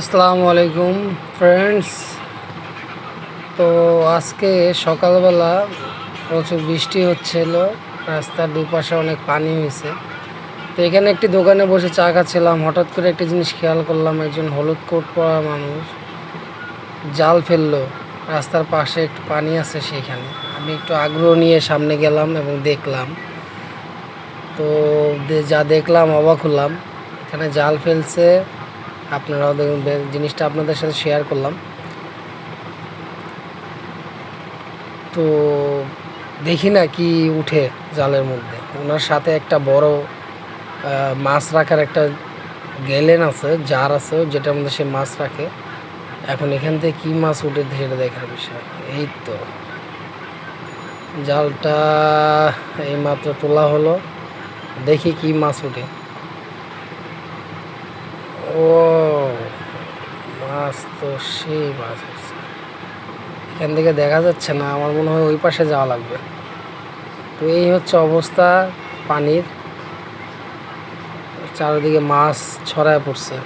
আসসালামু আলাইকুম ফ্রেন্ডস তো আজকে সকালবেলা প্রচুর বৃষ্টি হচ্ছিল, রাস্তার দুপাশে অনেক পানি হয়েছে। তো এখানে একটি দোকানে বসে চা খাচ্ছিলাম, হঠাৎ করে একটা জিনিস খেয়াল করলাম, একজন হলুদ কোট পরা মানুষ জাল ফেলল। রাস্তার পাশে একটু পানি আছে সেখানে। আমি একটু আগ্রহ নিয়ে সামনে গেলাম এবং দেখলাম। তো যা দেখলাম, অবাক হলাম। এখানে জাল ফেলছে আপনারাও দেখুন জিনিসটা আপনাদের সাথে শেয়ার করলাম। তো দেখি না কি উঠে জালের মধ্যে। ওনার সাথে একটা বড় মাছ রাখার একটা গেলেন আছে, জার আছে যেটার মধ্যে সে মাছ রাখে। এখন এখান থেকে কি মাছ উঠে সেটা দেখার বিষয়। এই তো। জালটা এইমাত্র তোলা হলো। দেখি কি মাছ উঠে। ও, মাছ তো সেই মাছ এখান থেকে দেখা যাচ্ছে না, আমার মনে হয় ওই পাশে যাওয়া লাগবে। তো এই হচ্ছে অবস্থা, পানির। চারিদিকে মাছ ছড়ায় পড়ছে।